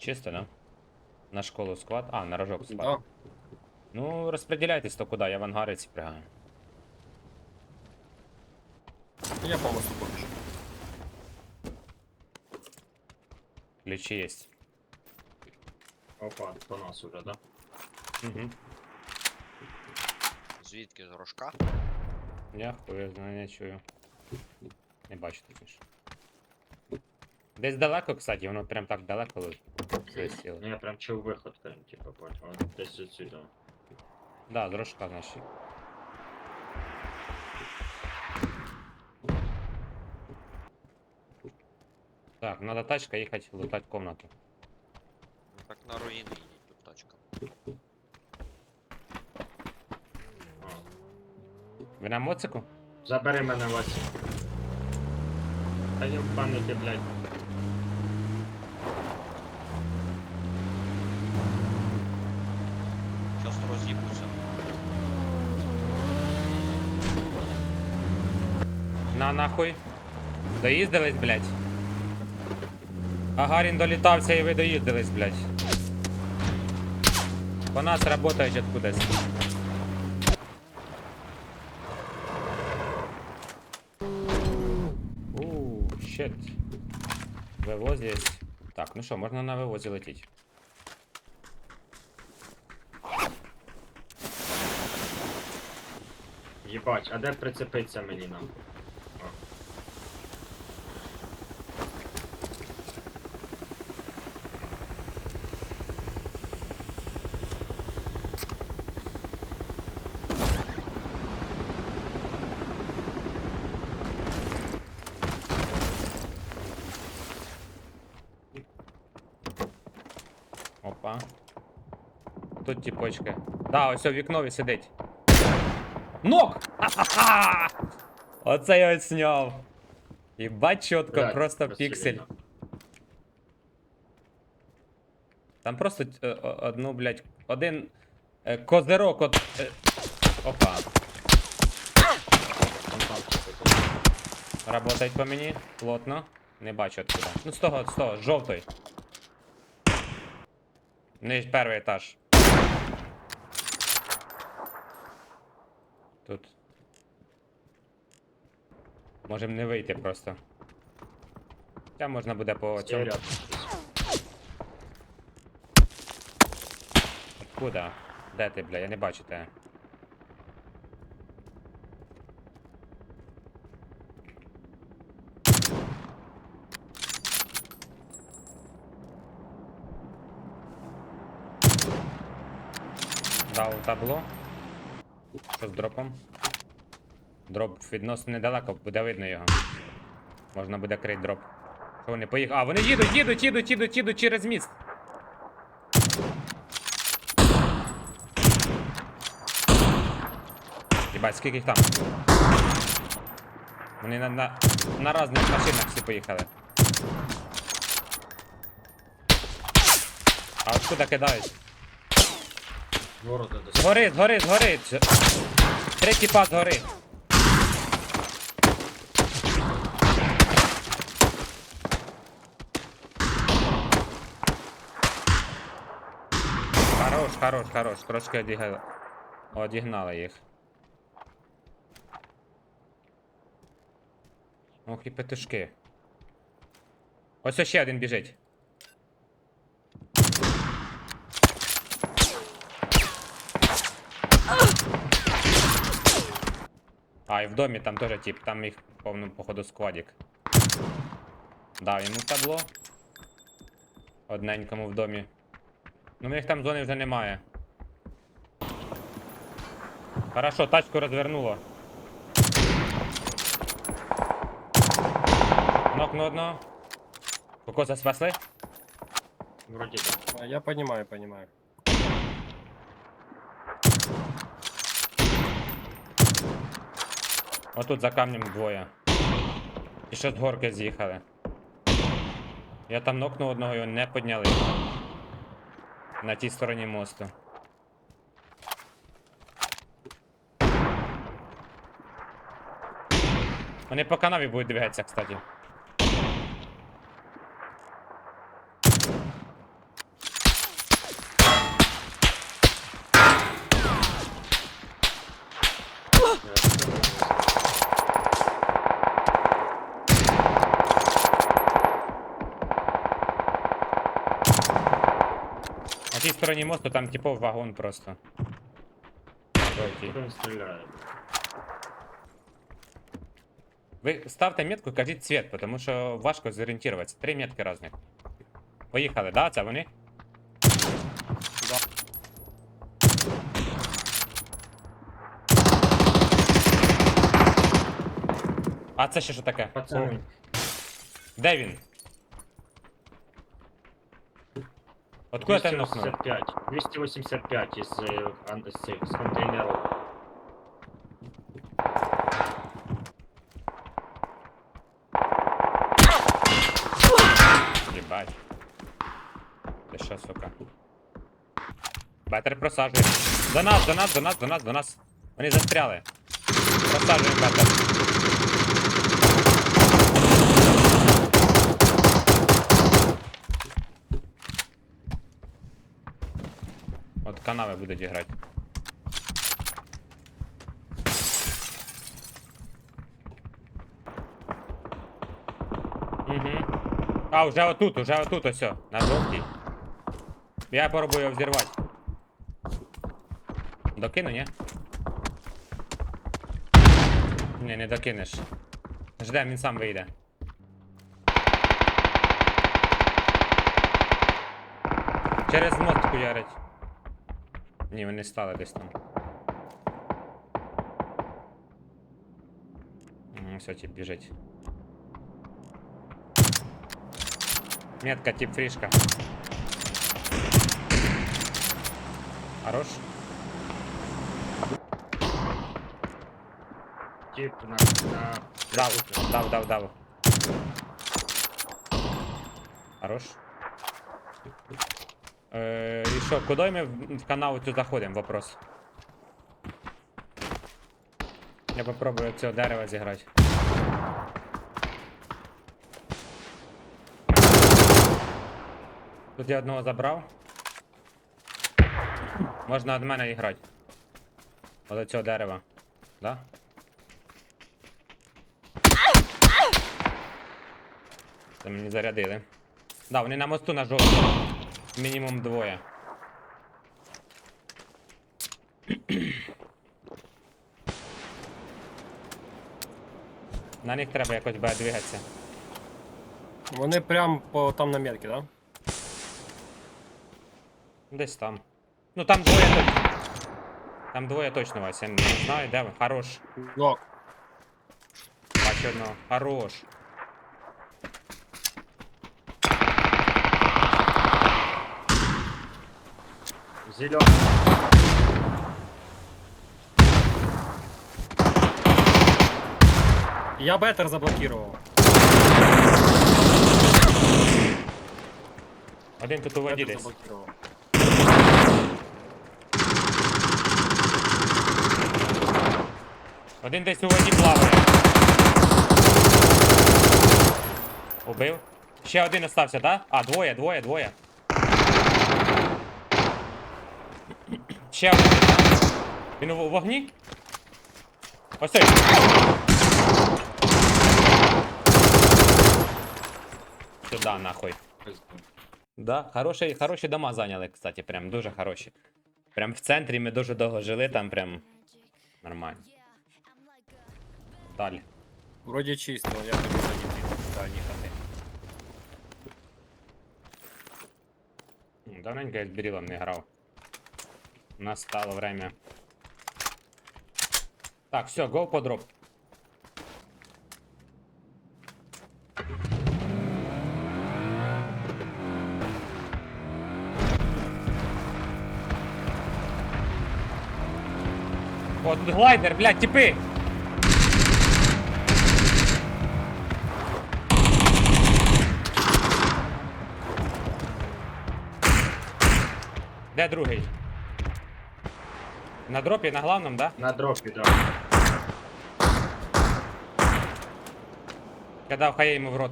Чисто, да? На школу склад. А, на рожок склад. Да. Ну, розподіляйтесь то куди, я в ангариці прягаю. Я по мосту побіжу. Ключі є. Опа, по нас уже, да? Угу. Звідки з рожка? Я хуй знаю, не чую. Не бачу точніше. Десь далеко, кстати, воно прям так далеко лежить. Засіло. Ну я прям чув виход, прям, типа, бать, воно десь отсюда. Да, дрожка, значить. Так, надо тачка їхати лутати комнату. Ну так на руїни їдіть тут тачка. А. Ви на моцику? Забери мене Вася. Та я в паніки, блядь. На нахуй. Доїздились, блядь. Агарін долітався і ви доїздились, блядь. По нас работають откудись. Ууу, щет. Вивоз є. Так, ну що, можна на вивозі летіти. Єбать, а де прицепиться мені нам? Опа. Тут тіпочки. Да, ось у вікнові сидить. Нок! Ха-ха-ха! Оце я ось сняв. Єбать чітко, Блядь, просто красиво, піксель. Там просто е, о- одну, блядь, один е, козирок от. Е, опа. Работають по мені. Плотно. Не бачу откуда. Ну з того, з того, з жовтої. Не перший етаж. Тут. Можем не вийти просто. Хоча можна буде по цьому. Откуда? Куда? Де ти, бля? Я не бачу тебе. Дав табло. Що з дропом? Дроп відносно недалеко, буде видно його. Можна буде крити дроп. Що вони поїхали? А, вони їдуть, їдуть, їдуть, їдуть, їдуть через міст. Єбать, скільки їх там? Вони на, на, на разних машинах всі поїхали. А откуда кидають? Города десь. Згори, згори! З- Третій пас згори. Хорош, хорош, хорош. Трошки одігнали. Одігнали їх. Ох і петушки. Ось ще один біжить. А, і в домі там теж тип, там їх повно, походу, складік. Дав йому табло. Одненькому в домі. Ну, в них там зони вже немає. Хорошо, тачку розвернуло. Нокну одного. Кокоса спасли? Вроді так. А, Я понимаю, понимаю. Отут за камнем двоє. І ще з горки з'їхали. Я там нокнув одного, його не підняли. На тій стороні мосту. Вони по канаві будуть двигатися, кстати. На тій стороні мосту там типов вагон просто. На жовтій. Хто він стріляє? Ви ставте метку, кажіть цвет, тому що важко зорієнтуватися. Три метки різних. Поїхали, да? Це вони? Да. А це ще що таке? Пацани. Де він? Откуда ти нокнув? 285. 285 із, е, ан- з цих, з контейнерів. Єбать. Ти що, сука? Бетер просаджує. До нас, до нас, до нас, до нас, до нас. Вони застряли. Просаджуємо бетер. Канави будуть грати. Угу. А, вже отут, уже отут ось, о, на жовтій. Я попробую його взірвати. Докину, ні? Ні, не докинеш. Ждем, він сам вийде. Через мост хуярить. Ні, вони стали десь там. М, Все, тип біжить. Метка, тип фришка. Хорош. Тип на... на... Дав, дав, дав, дав. Хорош. Е, і що, куди ми в, канал цю заходимо? Вопрос. Я попробую цього дерева зіграти. Тут я одного забрав. Можна від мене грати. До цього дерева. Да? Це мені зарядили. Да, вони на мосту на жовтому. Мінімум двоє. На них треба якось буде двигатися. Вони прям по там на метці, да? Десь там. Ну там двоє точно. Там двоє точно Вася. Я не знаю, де ви. Хорош. Нок. Бачу одного. Хорош. Зелений. Я бетер заблокував. Один тут у воді Бетер Один десь у воді плаває. Убив. Ще один остався, так? А, двоє, двоє, двоє. Ще один. Він у вогні? Ось цей. Сюда, нахуй. Да, хороші, хороші дома зайняли, кстати, прям дуже хороші. Прям в центрі ми дуже довго жили, там прям нормально. Далі. Вроді чисто, я тобі залітив. Та їхати. М, Давненько я з Бірілом не грав. У нас стало время. Так, все, go по дроп. О, тут глайдер, блядь, типи! Де другий? На дропі, на главном, да? На дропі, да. Кидав хай йому в рот.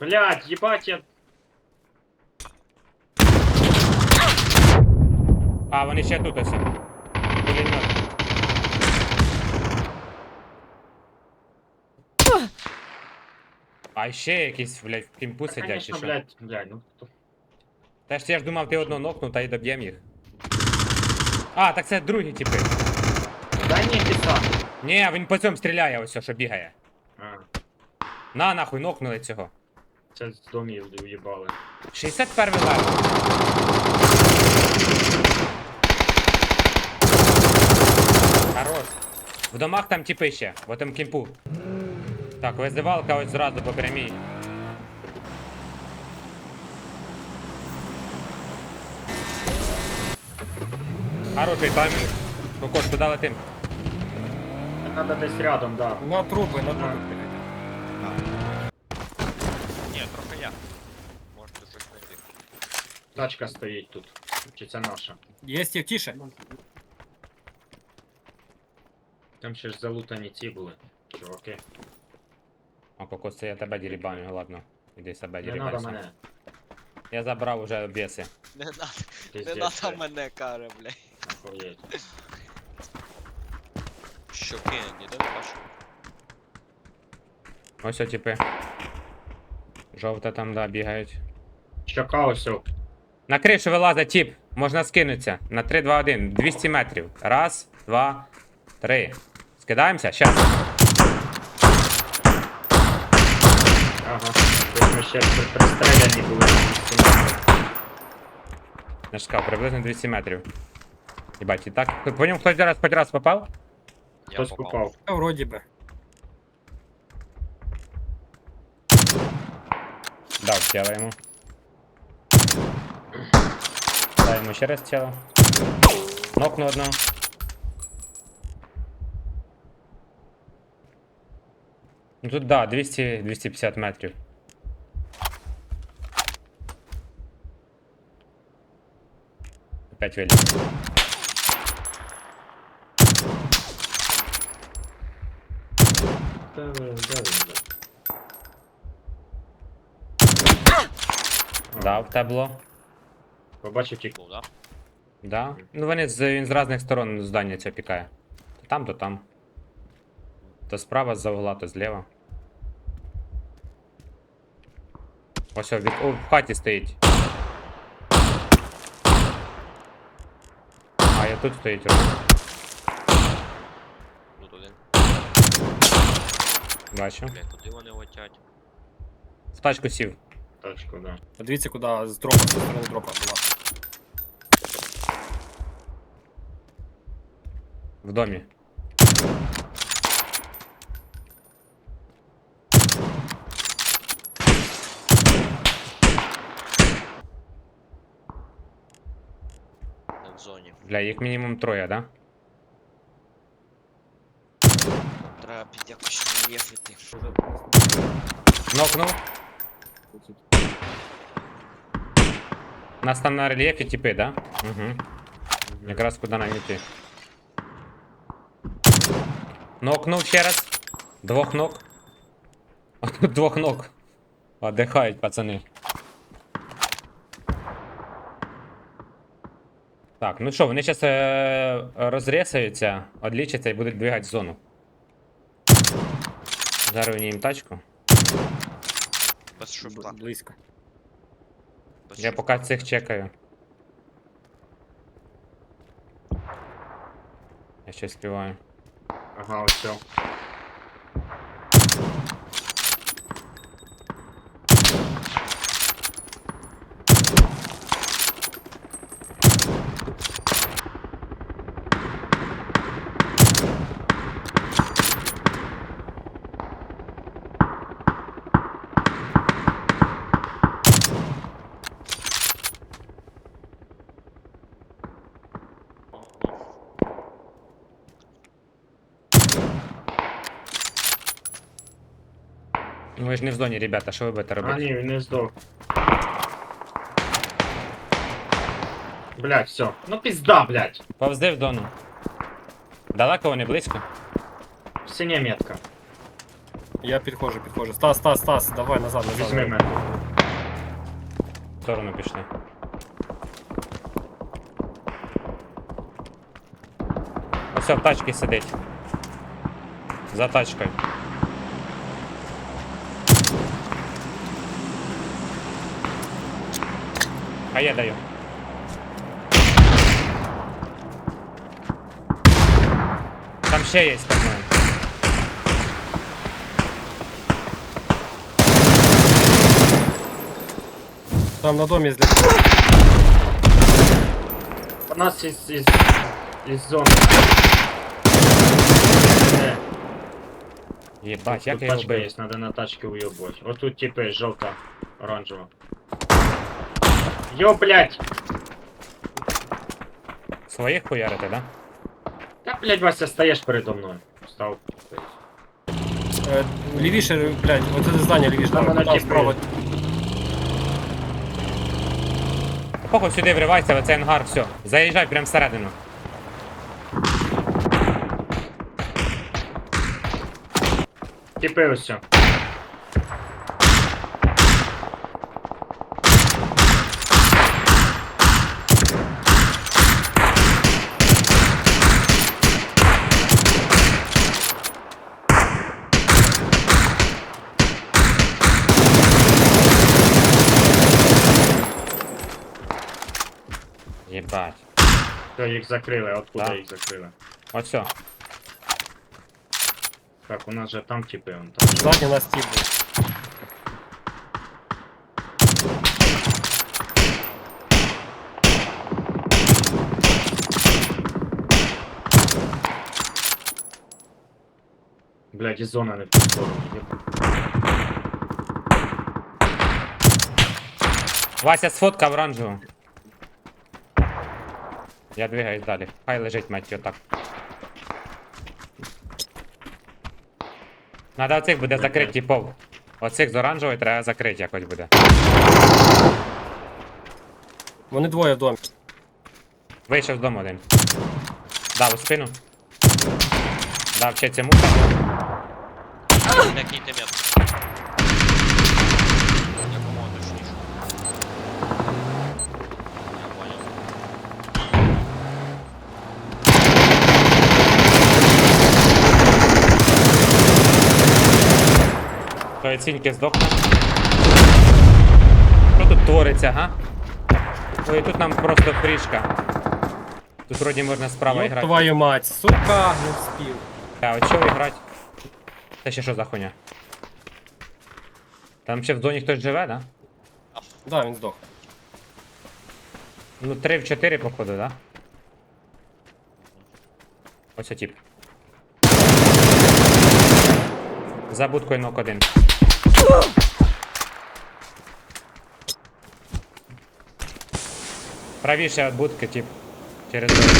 Блять, їбать, я... А, вони ще тут ось. Пулемет. А ще якісь, блядь, в кімпу Та, сидять чи Конечно, що? блядь, блядь, ну хто- Та ж я ж думав, ти одного нокнув та й доб'єм їх. А, так це другі типи. Дай мені писати. Ні, він по цьому стріляє, ось, що бігає. А, На, нахуй, нокнули цього. це з домів уїбали. 61 левел. Хорош. В домах там типи ще, в этом кемпу. Так, визивалка ось зразу по прямій. Хороший таймінг. Кокос, куди летим? Надо десь рядом, да. На трупи, на трупи. Ні, трохи я. Можете щось знайти. Тачка стоїть тут. Чи це наша? Є їх тише. Там ще ж залутані ці були. Чуваки. А кокос, це я тебе дірібаню, ладно. Іди себе Не надо дірібайся. мене. Я забрав уже обвеси. Не надо, не Пиздець, надо мене каре, блядь. Щоки, ніде не бачу. Ось о типи. Жовта там, да, бігають. Щока ось. На кришу вилазить тіп. Можна скинутися. На 3, 2, 1. 200 метрів. Раз, два, три. Скидаємося? Щас. Ага. Тут ми ще при- пристреляні були. Ж сказав, приблизно 200 метрів. Єбать, і так. По ньому хтось зараз хоч раз попав? Я Хтось попав. попав. Та вроді би. Дав тіло йому. Дай йому ще раз тіло. Нокну одного. Ну тут да, 200-250 метрів. Опять виліз. Де він, блядь? А, Дав табло. Побачив ті. Був, да? Да. Ну вони з, він з різних сторон здання цього пікає. То там, то там. То справа з-за угла, то зліва. Ось о, від... О, в хаті стоїть. А, я тут стоїть. Тут один. Бачу. Блядь, куди вони летять? В тачку сів. Тачку, да. Подивіться, куди з дропа, з сторони дропа була. В домі. Не в зоні. Бля, їх мінімум троє, да? Якось єфити. Нокнув. У нас там на рельєфі типи, да? Угу. Якраз куди нам йти. Нокнув ще раз. Двох ног. А тут двох ног. Отдихають, пацани. Так, ну що, вони зараз е- розрісаються, одлічаться і будуть двигати в зону. Зараз їм тачку. Без шифта. Близько. Без Я шифта. поки цих чекаю. Я ще співаю. Ага, ось. все. Ну ви ж не в зоні, ребята, що ви будете А робити? ні, він не здох. Блять, все. Ну пизда, блять. Повзи в зону. Далеко вони близько? Синя метка. Я підходжу, підходжу. Стас, Стас, Стас, давай назад, назад. Візьми мене. В сторону пішли. Ось в тачці сидить. За тачкою. А я даю. Там ще є, по-моєму. Там на домі зля. У нас із, із, із зони. Е, Єбать, як тут я його тачка є, вбив. треба на тачки уйобувати. Ось тут типи, жовта, оранжева. Йо, блядь! Своїх хуярити, да? Та, блядь, Вася, стаєш передо мною. Став. Е, Лівіше, блядь, оце це здання лівіше, Там там, вона там тіпи. справа. Похуй сюди вривайся, в цей ангар, все. Заїжджай прямо всередину. Типи ось. сьо. Все, їх закрили, а откуда Да. їх закрили? Ось все. Так, у нас же там типи, он там. Задній нас тіп був. Блядь, і зона не в ту сторону. Єб- Вася сфоткав оранжеву. Я двигаюсь далі. Хай лежить мать його так. Надо оцих буде закрити типов. Оцих з оранжевої треба закрити якось буде. Вони двоє в домі. Вийшов з дому один. Дав у спину. Дав ще цьому. Який ти? Ціньки здохне. Що тут твориться, га? Ой, тут нам просто фрішка. Тут вроді можна справа Ёб грати. твою мать, сука, не вспів. А от що грати? Це ще що за хуйня? Там ще в зоні хтось живе, да? Да, він здох. Ну 3 в 4 походу, да? Ось тип. За будкою нок один. Правіше від будки, тип. Через дорогу.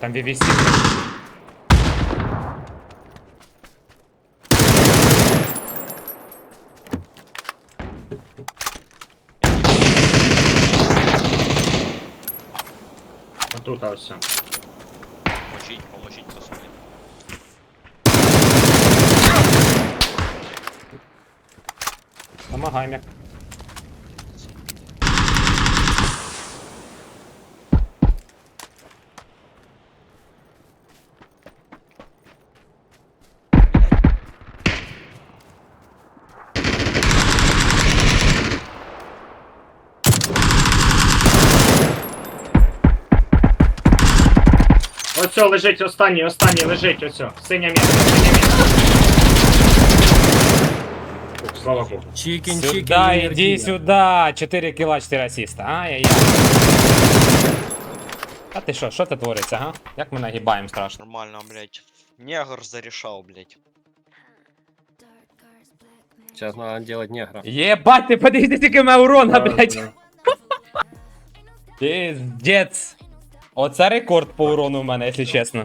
Там VVC. Отут ось. сьо. Ось сьо, лежить останній, останній лежить, сьо. Синя місце, синя місце. Слава Богу. Сюда, енергія. иди сюда. 4 кіла, 4 асіста. Ай-яй-яй. А ти що, що це твориться, га? Як ми нагибаємо страшно? Нормально, блядь. Негр зарішав, блядь. Сейчас надо делать негра. Єбать, ти подивись, скільки в мене урона, блядь. да. Пиздец. Оце рекорд по урону в мене, якщо чесно.